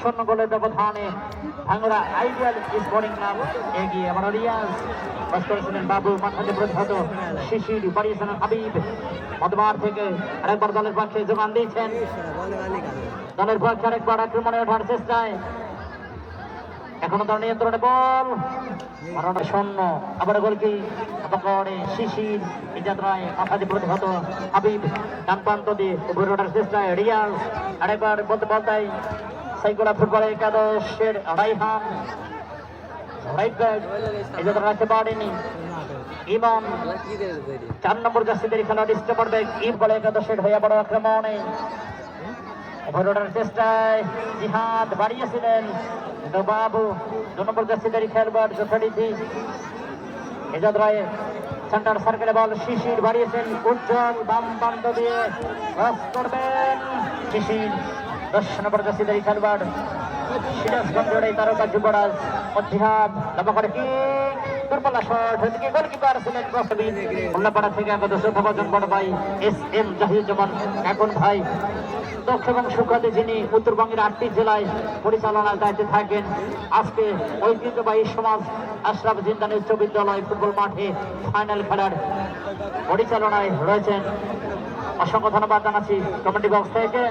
শূন্য গোলের ব্যবধানে ভাঙড়া আইডিয়াল স্পোর্টিং ক্লাব এগিয়ে আবার রিয়াজ বাস করেছিলেন বাবু মাথাতে প্রতিহত শিশির বাড়িয়েছিলেন হাবিব। মদবার থেকে আরেকবার দলের পক্ষে যোগান দিয়েছেন। দলের পক্ষে আরেকবার আক্রমণে ওঠার চেষ্টায় এখনও তার নিয়ন্ত্রণে বল। মারাটা শূন্য। আবার গোল কি? পকড়ে শিশির ইজাদ রায় মাথাতে প্রতিহত হাবিব, ডান প্রান্ত দিয়ে। উপরে ওঠার চেষ্টায় রিয়াজ আরেকবার বলতে বলতাই সাইকোলা ফুটবল একাদশের রাইহান। রাইট ব্যাক ইজাদ রাখতে পারেনি। ইমাম চার নম্বর জার্সিদের খেলোয়াড় স্টেপার ব্যাগ ইম বলে একাদশের হয়ে বড় আক্রমণে। ভরোটার চেষ্টায় জিহাদ বাড়িয়েছিলেন বাবু দু খেলোয়াড় যথারীতি এজাদ রায় সেন্টার সার্কেলে বল শিশির বাড়িয়েছেন, উজ্জ্বল বাম প্রান্ত দিয়ে ক্রস করবেন শিশির। দশ নম্বর জার্সিদারি খেলোয়াড় সিরাজগঞ্জের এই তারকা যুবরাজ মধ্যহাত লম্বা করে কি? দুর্বলা শট এদিকে গোলকিপার ছিলেন প্রসবিন উল্লাপাড়া থেকে আগত বড় ভাই, এস এম জাহিদুজ্জামান। এখন ভাই দক্ষ এবং সুখাতে যিনি উত্তরবঙ্গের আটটি জেলায় পরিচালনার দায়িত্বে থাকেন, আজকে ঐতিহ্যবাহী সমাজ আশরাফ জিন্দানি উচ্চ বিদ্যালয় ফুটবল মাঠে ফাইনাল খেলার পরিচালনায় রয়েছেন। অসংখ্য ধন্যবাদ জানাচ্ছি কমিটি বক্স থেকে।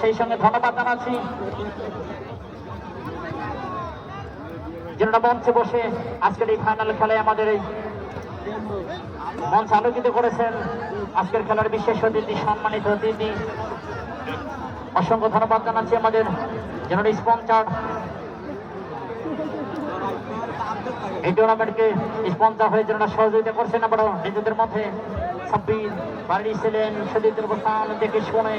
সেই সঙ্গে ধন্যবাদ জানাচ্ছি যারা মঞ্চে বসে আজকের এই ফাইনাল খেলায় আমাদের এই মঞ্চ আলোকিত করেছেন। আজকের খেলার বিশেষ অতিথি, সম্মানিত অতিথি অসংখ্য ধন্যবাদ জানাচ্ছি আমাদের জেনারেল স্পন্সার। এই টুর্নামেন্টকে স্পন্সার হয়ে যেন সহযোগিতা করছেন আবারও নিজেদের মধ্যে ছাব্বিশ বাড়ি ছিলেন সুদীপ প্রস্থান দেখে শুনে